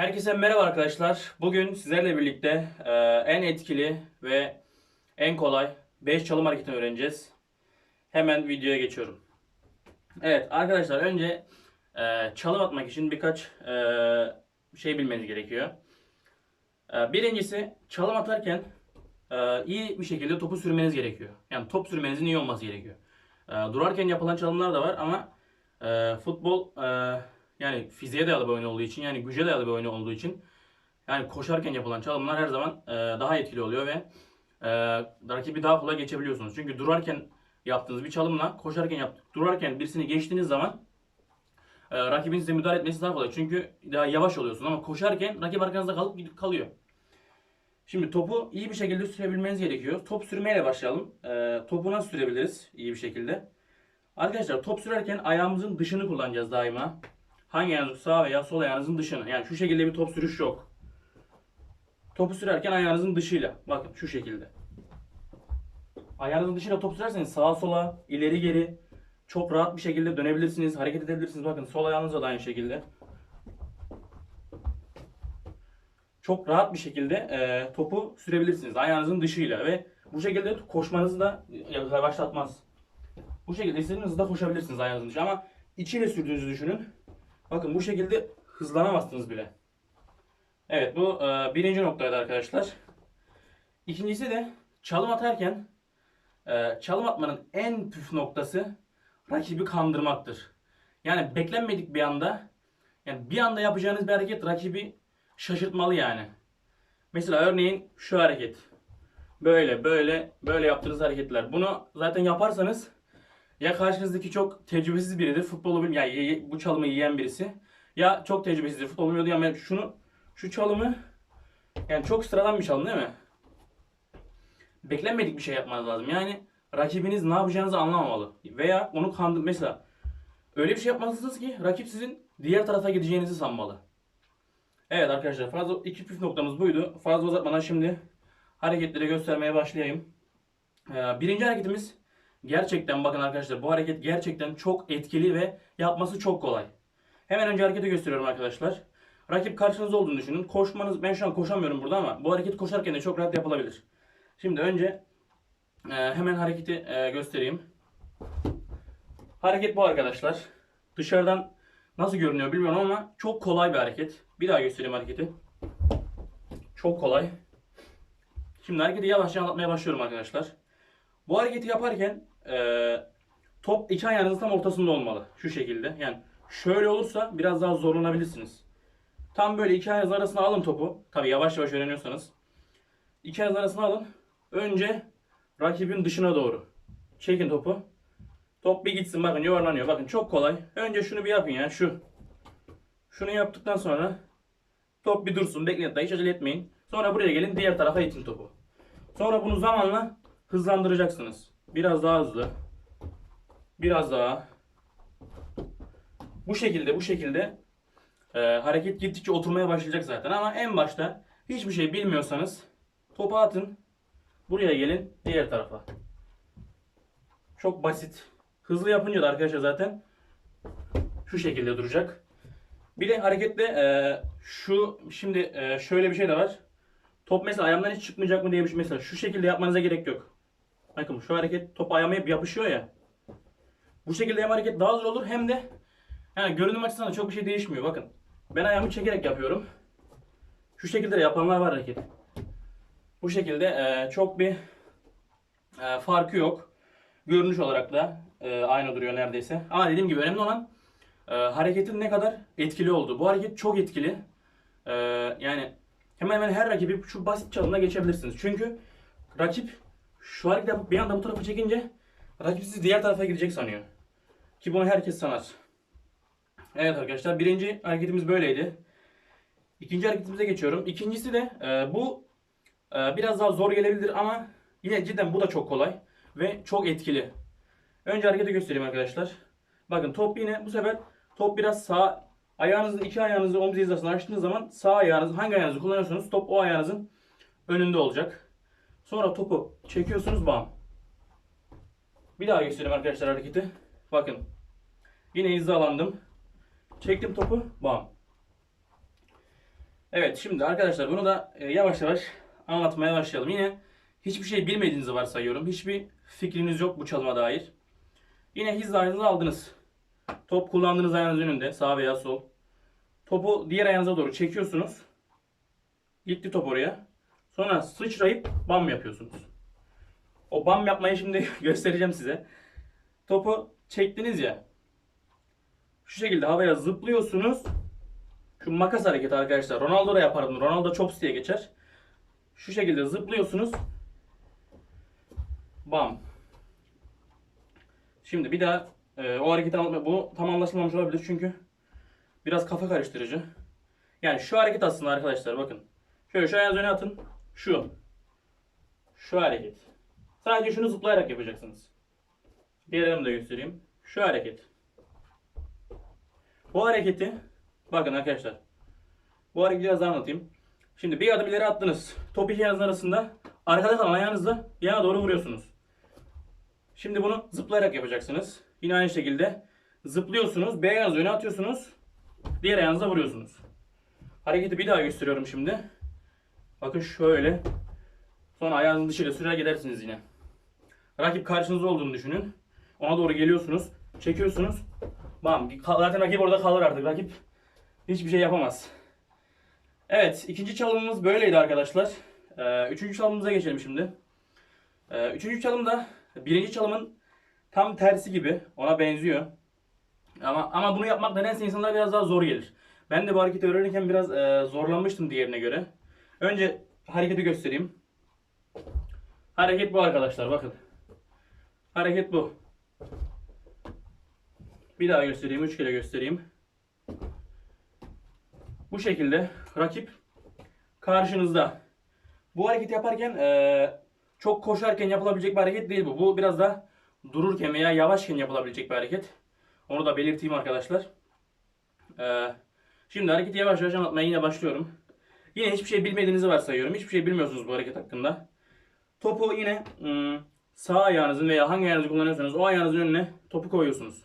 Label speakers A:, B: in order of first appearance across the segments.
A: Herkese merhaba arkadaşlar. Bugün sizlerle birlikte e, en etkili ve en kolay 5 çalım hareketini öğreneceğiz. Hemen videoya geçiyorum. Evet arkadaşlar önce e, çalım atmak için birkaç e, şey bilmeniz gerekiyor. E, birincisi çalım atarken e, iyi bir şekilde topu sürmeniz gerekiyor. Yani top sürmenizin iyi olması gerekiyor. E, durarken yapılan çalımlar da var ama e, futbol e, yani fiziğe dayalı bir oyun olduğu için yani güce dayalı bir oyun olduğu için yani koşarken yapılan çalımlar her zaman e, daha etkili oluyor ve e, rakibi daha kolay geçebiliyorsunuz. Çünkü durarken yaptığınız bir çalımla koşarken yap, durarken birisini geçtiğiniz zaman e, rakibin size müdahale etmesi daha kolay. Çünkü daha yavaş oluyorsunuz ama koşarken rakip arkanızda kalıp gidip kalıyor. Şimdi topu iyi bir şekilde sürebilmeniz gerekiyor. Top sürmeyle başlayalım. E, topu nasıl sürebiliriz iyi bir şekilde? Arkadaşlar top sürerken ayağımızın dışını kullanacağız daima. Hangi ayağınız sağ veya sol ayağınızın dışını. Yani şu şekilde bir top sürüş yok. Topu sürerken ayağınızın dışıyla. Bakın şu şekilde. Ayağınızın dışıyla top sürerseniz sağa sola, ileri geri çok rahat bir şekilde dönebilirsiniz, hareket edebilirsiniz. Bakın sol ayağınızla da aynı şekilde. Çok rahat bir şekilde e, topu sürebilirsiniz ayağınızın dışıyla ve bu şekilde koşmanızı da yavaşlatmaz. Bu şekilde istediğiniz hızda koşabilirsiniz ayağınızın dışı ama içiyle sürdüğünüzü düşünün. Bakın bu şekilde hızlanamazsınız bile. Evet bu e, birinci noktaydı arkadaşlar. İkincisi de çalım atarken e, çalım atmanın en püf noktası rakibi kandırmaktır. Yani beklenmedik bir anda yani bir anda yapacağınız bir hareket rakibi şaşırtmalı yani. Mesela örneğin şu hareket. Böyle böyle böyle yaptığınız hareketler. Bunu zaten yaparsanız ya karşınızdaki çok tecrübesiz biridir. Futbolu bil, yani bu çalımı yiyen birisi. Ya çok tecrübesizdir. Futbolu bilmiyordu ama şunu şu çalımı yani çok sıradan bir çalım değil mi? Beklenmedik bir şey yapmanız lazım. Yani rakibiniz ne yapacağınızı anlamamalı. Veya onu kandır mesela öyle bir şey yapmalısınız ki rakip sizin diğer tarafa gideceğinizi sanmalı. Evet arkadaşlar fazla iki püf noktamız buydu. Fazla uzatmadan şimdi hareketleri göstermeye başlayayım. Ee, birinci hareketimiz gerçekten bakın arkadaşlar bu hareket gerçekten çok etkili ve yapması çok kolay. Hemen önce hareketi gösteriyorum arkadaşlar. Rakip karşınızda olduğunu düşünün. Koşmanız ben şu an koşamıyorum burada ama bu hareket koşarken de çok rahat yapılabilir. Şimdi önce e, hemen hareketi e, göstereyim. Hareket bu arkadaşlar. Dışarıdan nasıl görünüyor bilmiyorum ama çok kolay bir hareket. Bir daha göstereyim hareketi. Çok kolay. Şimdi hareketi yavaşça anlatmaya başlıyorum arkadaşlar. Bu hareketi yaparken e, top iki ayağınızın tam ortasında olmalı. Şu şekilde. Yani şöyle olursa biraz daha zorlanabilirsiniz. Tam böyle iki ayağınız arasına alın topu. Tabi yavaş yavaş öğreniyorsanız. İki ayağınız arasına alın. Önce rakibin dışına doğru. Çekin topu. Top bir gitsin bakın yuvarlanıyor. Bakın çok kolay. Önce şunu bir yapın ya şu. Şunu yaptıktan sonra top bir dursun. Bekleyin hiç acele etmeyin. Sonra buraya gelin diğer tarafa itin topu. Sonra bunu zamanla hızlandıracaksınız. Biraz daha hızlı. Biraz daha. Bu şekilde bu şekilde e, hareket gittikçe oturmaya başlayacak zaten ama en başta hiçbir şey bilmiyorsanız topu atın. Buraya gelin diğer tarafa. Çok basit. Hızlı yapınca da arkadaşlar zaten şu şekilde duracak. Bir de harekette e, şu şimdi e, şöyle bir şey de var. Top mesela ayağımdan hiç çıkmayacak mı diye bir şey mesela şu şekilde yapmanıza gerek yok. Bakın şu hareket top ayağıma yapışıyor ya. Bu şekilde hem hareket daha zor olur hem de yani görünüm açısından da çok bir şey değişmiyor. Bakın ben ayağımı çekerek yapıyorum. Şu şekilde de yapanlar var hareket. Bu şekilde e, çok bir e, farkı yok. Görünüş olarak da e, aynı duruyor neredeyse. Ama dediğim gibi önemli olan e, hareketin ne kadar etkili olduğu. Bu hareket çok etkili. E, yani hemen hemen her rakibi şu basit çalımla geçebilirsiniz. Çünkü rakip şu hareket yapıp bir anda bu tarafa çekince rakip sizi diğer tarafa gidecek sanıyor. Ki bunu herkes sanar. Evet arkadaşlar birinci hareketimiz böyleydi. İkinci hareketimize geçiyorum. İkincisi de e, bu e, biraz daha zor gelebilir ama yine cidden bu da çok kolay ve çok etkili. Önce hareketi göstereyim arkadaşlar. Bakın top yine bu sefer top biraz sağ ayağınızın iki ayağınızı omuz hizasına açtığınız zaman sağ ayağınızı hangi ayağınızı kullanıyorsanız top o ayağınızın önünde olacak. Sonra topu çekiyorsunuz bam. Bir daha göstereyim arkadaşlar hareketi. Bakın. Yine hizalandım. Çektim topu bam. Evet şimdi arkadaşlar bunu da e, yavaş yavaş anlatmaya başlayalım. Yine hiçbir şey bilmediğinizi varsayıyorum. Hiçbir fikriniz yok bu çalıma dair. Yine hizanızı aldınız. Top kullandığınız ayağınız önünde sağ veya sol. Topu diğer ayağınıza doğru çekiyorsunuz. Gitti top oraya. Sonra sıçrayıp bam yapıyorsunuz. O bam yapmayı şimdi göstereceğim size. Topu çektiniz ya. Şu şekilde havaya zıplıyorsunuz. Şu makas hareketi arkadaşlar. Ronaldo da yapar bunu. Ronaldo chops diye geçer. Şu şekilde zıplıyorsunuz. Bam. Şimdi bir daha e, o hareketi anlatma. Bu tam anlaşılmamış olabilir çünkü biraz kafa karıştırıcı. Yani şu hareket aslında arkadaşlar bakın. Şöyle şu ayağınızı öne atın. Şu. Şu hareket. Sadece şunu zıplayarak yapacaksınız. Diğer elimi de göstereyim. Şu hareket. Bu hareketi bakın arkadaşlar. Bu hareketi biraz anlatayım. Şimdi bir adım ileri attınız. Top iki ayağınızın arasında. Arkada kalan ayağınızla yana doğru vuruyorsunuz. Şimdi bunu zıplayarak yapacaksınız. Yine aynı şekilde zıplıyorsunuz. Bir ayağınızı öne atıyorsunuz. Diğer ayağınızla vuruyorsunuz. Hareketi bir daha gösteriyorum şimdi. Bakın şöyle. Sonra ayağınızı dışarı sürer gidersiniz yine. Rakip karşınızda olduğunu düşünün. Ona doğru geliyorsunuz. Çekiyorsunuz. Bam. Zaten rakip orada kalır artık. Rakip hiçbir şey yapamaz. Evet. ikinci çalımımız böyleydi arkadaşlar. Ee, üçüncü çalımımıza geçelim şimdi. Ee, üçüncü çalım da birinci çalımın tam tersi gibi. Ona benziyor. Ama ama bunu yapmak nedense insanlara biraz daha zor gelir. Ben de bu hareketi öğrenirken biraz e, zorlanmıştım diğerine göre. Önce hareketi göstereyim. Hareket bu arkadaşlar bakın. Hareket bu. Bir daha göstereyim, üç kere göstereyim. Bu şekilde rakip karşınızda. Bu hareketi yaparken çok koşarken yapılabilecek bir hareket değil bu. Bu biraz da dururken veya yavaşken yapılabilecek bir hareket. Onu da belirteyim arkadaşlar. Şimdi hareketi yavaş yavaş anlatmaya yine başlıyorum. Yine hiçbir şey bilmediğinizi varsayıyorum. Hiçbir şey bilmiyorsunuz bu hareket hakkında. Topu yine ım, sağ ayağınızın veya hangi ayağınızı kullanıyorsanız o ayağınızın önüne topu koyuyorsunuz.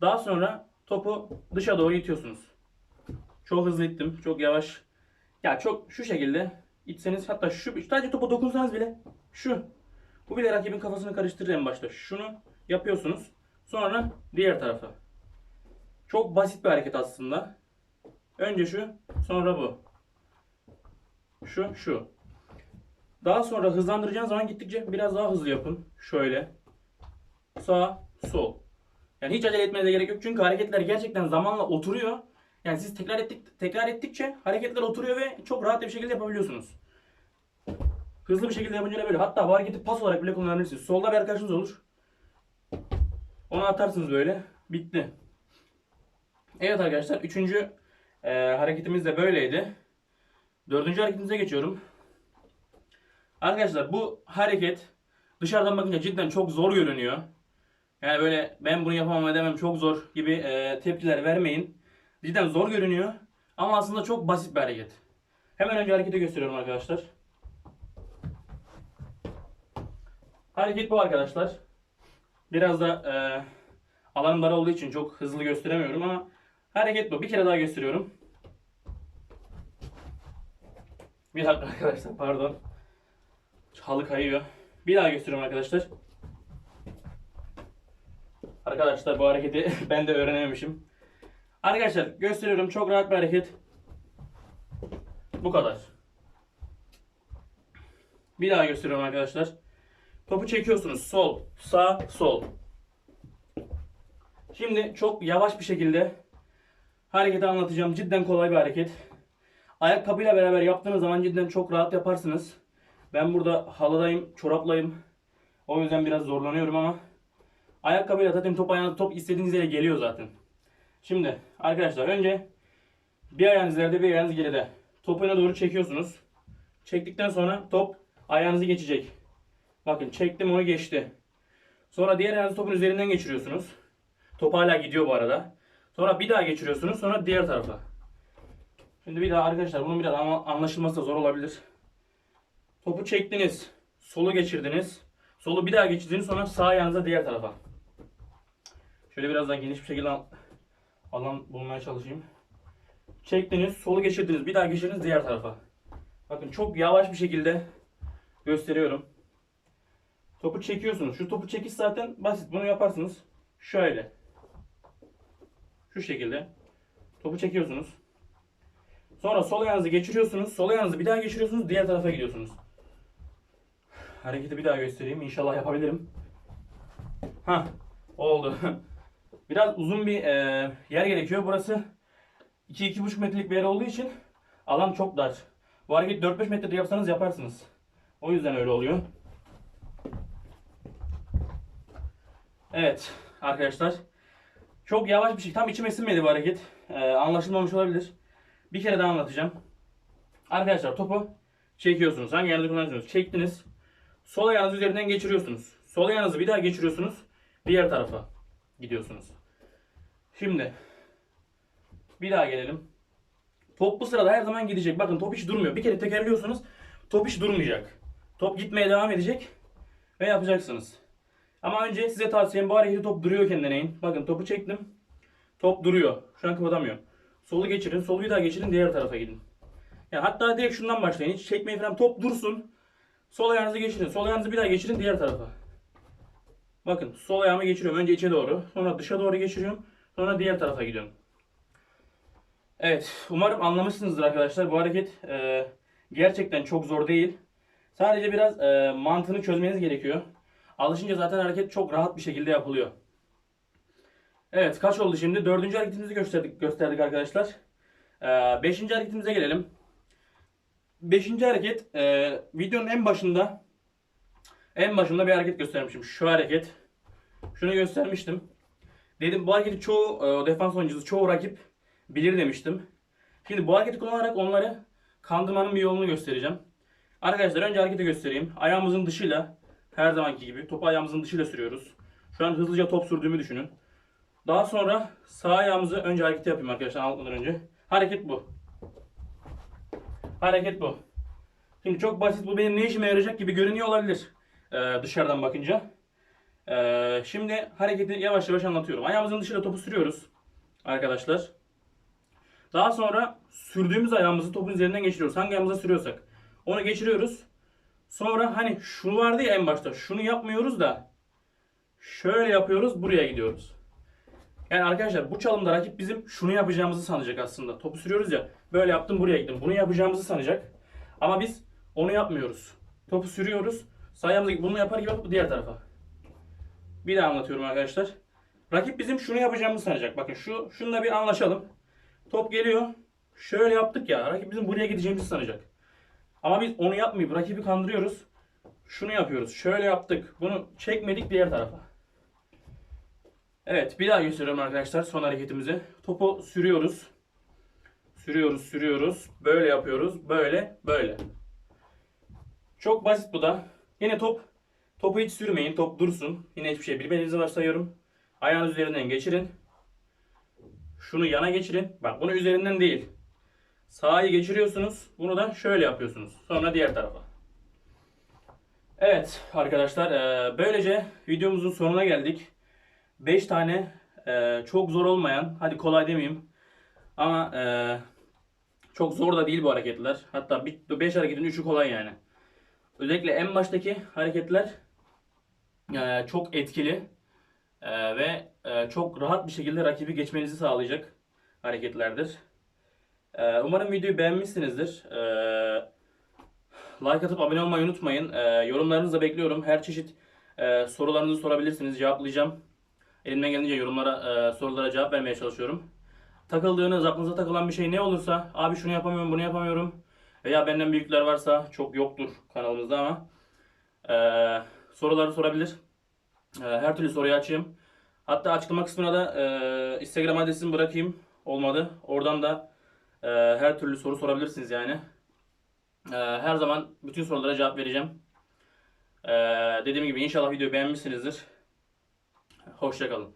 A: Daha sonra topu dışa doğru itiyorsunuz. Çok hızlı ittim. Çok yavaş. Ya çok şu şekilde itseniz hatta şu sadece topa dokunsanız bile şu. Bu bile rakibin kafasını karıştırır en başta. Şunu yapıyorsunuz. Sonra diğer tarafa. Çok basit bir hareket aslında. Önce şu, sonra bu. Şu, şu. Daha sonra hızlandıracağınız zaman gittikçe biraz daha hızlı yapın. Şöyle. Sağ, sol. Yani hiç acele etmenize gerek yok çünkü hareketler gerçekten zamanla oturuyor. Yani siz tekrar ettik tekrar ettikçe hareketler oturuyor ve çok rahat bir şekilde yapabiliyorsunuz. Hızlı bir şekilde yapınca böyle. Hatta bu hareketi pas olarak bile kullanabilirsiniz. Solda bir arkadaşınız olur. Onu atarsınız böyle. Bitti. Evet arkadaşlar. Üçüncü e, hareketimiz de böyleydi. Dördüncü hareketimize geçiyorum. Arkadaşlar bu hareket dışarıdan bakınca cidden çok zor görünüyor. Yani böyle ben bunu yapamam edemem çok zor gibi e, tepkiler vermeyin. Cidden zor görünüyor. Ama aslında çok basit bir hareket. Hemen önce hareketi gösteriyorum arkadaşlar. Hareket bu arkadaşlar. Biraz da e, alanım dar olduğu için çok hızlı gösteremiyorum ama hareket bu. Bir kere daha gösteriyorum. Bir dakika arkadaşlar pardon. Halı kayıyor. Bir daha gösteriyorum arkadaşlar. Arkadaşlar bu hareketi ben de öğrenememişim. Arkadaşlar gösteriyorum çok rahat bir hareket. Bu kadar. Bir daha gösteriyorum arkadaşlar. Topu çekiyorsunuz. Sol, sağ, sol. Şimdi çok yavaş bir şekilde hareketi anlatacağım. Cidden kolay bir hareket. Ayakkabıyla beraber yaptığınız zaman cidden çok rahat yaparsınız. Ben burada halıdayım, çoraplayım. O yüzden biraz zorlanıyorum ama ayakkabıyla zaten top ayağınız top istediğiniz yere geliyor zaten. Şimdi arkadaşlar önce bir ayağınız ileride bir ayağınız geride. Topu öne doğru çekiyorsunuz. Çektikten sonra top ayağınızı geçecek. Bakın çektim onu geçti. Sonra diğer ayağınızı topun üzerinden geçiriyorsunuz. Top hala gidiyor bu arada. Sonra bir daha geçiriyorsunuz. Sonra diğer tarafa. Şimdi bir daha arkadaşlar bunun biraz anla- anlaşılması da zor olabilir. Topu çektiniz. Solu geçirdiniz. Solu bir daha geçirdiniz. Sonra sağ ayağınıza diğer tarafa. Şöyle biraz daha geniş bir şekilde al- alan bulmaya çalışayım. Çektiniz, solu geçirdiniz, bir daha geçirdiniz diğer tarafa. Bakın çok yavaş bir şekilde gösteriyorum. Topu çekiyorsunuz. Şu topu çekiş zaten basit. Bunu yaparsınız. Şöyle. Şu şekilde. Topu çekiyorsunuz. Sonra sol ayağınızı geçiriyorsunuz. Sol ayağınızı bir daha geçiriyorsunuz. Diğer tarafa gidiyorsunuz. Hareketi bir daha göstereyim. İnşallah yapabilirim. Ha, oldu. Biraz uzun bir e, yer gerekiyor. Burası 2-2,5 metrelik bir yer olduğu için alan çok dar. Bu hareketi 4-5 metrede yapsanız yaparsınız. O yüzden öyle oluyor. Evet arkadaşlar. Çok yavaş bir şey. Tam içime sinmedi bu hareket. Ee, anlaşılmamış olabilir. Bir kere daha anlatacağım. Arkadaşlar topu çekiyorsunuz. Hangi yerde kullanıyorsunuz? Çektiniz. Sol ayağınızı üzerinden geçiriyorsunuz. Sol ayağınızı bir daha geçiriyorsunuz. Diğer tarafa gidiyorsunuz. Şimdi bir daha gelelim. Top bu sırada her zaman gidecek. Bakın top hiç durmuyor. Bir kere tekerliyorsunuz. Top hiç durmayacak. Top gitmeye devam edecek. Ve yapacaksınız. Ama önce size tavsiyem bu hareketi top duruyor kendine in. Bakın topu çektim. Top duruyor. Şu an kıpırdamıyor. Solu geçirin. Solu bir daha geçirin. Diğer tarafa gidin. Yani hatta direkt şundan başlayın. Hiç çekmeyin falan. Top dursun. Sol ayağınızı geçirin. Sol ayağınızı bir daha geçirin. Diğer tarafa. Bakın sol ayağımı geçiriyorum. Önce içe doğru. Sonra dışa doğru geçiriyorum. Sonra diğer tarafa gidiyorum. Evet. Umarım anlamışsınızdır arkadaşlar. Bu hareket e, gerçekten çok zor değil. Sadece biraz e, mantığını çözmeniz gerekiyor. Alışınca zaten hareket çok rahat bir şekilde yapılıyor. Evet kaç oldu şimdi? Dördüncü hareketimizi gösterdik, gösterdik arkadaşlar. Ee, beşinci hareketimize gelelim. Beşinci hareket e, videonun en başında en başında bir hareket göstermişim. Şu hareket. Şunu göstermiştim. Dedim bu hareketi çoğu e, defans oyuncusu, çoğu rakip bilir demiştim. Şimdi bu hareketi kullanarak onları kandırmanın bir yolunu göstereceğim. Arkadaşlar önce hareketi göstereyim. Ayağımızın dışıyla her zamanki gibi topu ayağımızın dışıyla sürüyoruz. Şu an hızlıca top sürdüğümü düşünün. Daha sonra sağ ayağımızı önce hareket yapayım arkadaşlar anlatmadan önce. Hareket bu. Hareket bu. Şimdi çok basit bu benim ne işime yarayacak gibi görünüyor olabilir ee, dışarıdan bakınca. Ee, şimdi hareketi yavaş yavaş anlatıyorum. Ayağımızın dışıyla topu sürüyoruz arkadaşlar. Daha sonra sürdüğümüz ayağımızı topun üzerinden geçiriyoruz. Hangi ayağımıza sürüyorsak. Onu geçiriyoruz. Sonra hani şunu vardı ya en başta. Şunu yapmıyoruz da şöyle yapıyoruz buraya gidiyoruz. Yani arkadaşlar bu çalımda rakip bizim şunu yapacağımızı sanacak aslında. Topu sürüyoruz ya. Böyle yaptım buraya gittim. Bunu yapacağımızı sanacak. Ama biz onu yapmıyoruz. Topu sürüyoruz. Sağ ayağımızı bunu yapar gibi yapıp diğer tarafa. Bir daha anlatıyorum arkadaşlar. Rakip bizim şunu yapacağımızı sanacak. Bakın şu şununla bir anlaşalım. Top geliyor. Şöyle yaptık ya. Rakip bizim buraya gideceğimizi sanacak. Ama biz onu yapmayıp rakibi kandırıyoruz. Şunu yapıyoruz. Şöyle yaptık. Bunu çekmedik diğer tarafa. Evet bir daha gösteriyorum arkadaşlar son hareketimizi. Topu sürüyoruz. Sürüyoruz, sürüyoruz. Böyle yapıyoruz. Böyle, böyle. Çok basit bu da. Yine top. Topu hiç sürmeyin. Top dursun. Yine hiçbir şey bilmediğinizi varsayıyorum. Ayağınız üzerinden geçirin. Şunu yana geçirin. Bak bunu üzerinden değil. Sağı geçiriyorsunuz. Bunu da şöyle yapıyorsunuz. Sonra diğer tarafa. Evet arkadaşlar böylece videomuzun sonuna geldik. 5 tane e, çok zor olmayan, hadi kolay demeyeyim ama e, çok zor da değil bu hareketler. Hatta 5 hareketin 3'ü kolay yani. Özellikle en baştaki hareketler e, çok etkili e, ve e, çok rahat bir şekilde rakibi geçmenizi sağlayacak hareketlerdir. E, umarım videoyu beğenmişsinizdir. E, like atıp abone olmayı unutmayın. E, yorumlarınızı bekliyorum. Her çeşit e, sorularınızı sorabilirsiniz. Cevaplayacağım. Elimden gelince yorumlara, e, sorulara cevap vermeye çalışıyorum. Takıldığınız, aklınıza takılan bir şey ne olursa, abi şunu yapamıyorum, bunu yapamıyorum veya benden büyükler varsa çok yoktur kanalımızda ama e, soruları sorabilir. E, her türlü soruyu açayım. Hatta açıklama kısmına da e, Instagram adresimi bırakayım. Olmadı. Oradan da e, her türlü soru sorabilirsiniz yani. E, her zaman bütün sorulara cevap vereceğim. E, dediğim gibi inşallah videoyu beğenmişsinizdir. Hoşçakalın.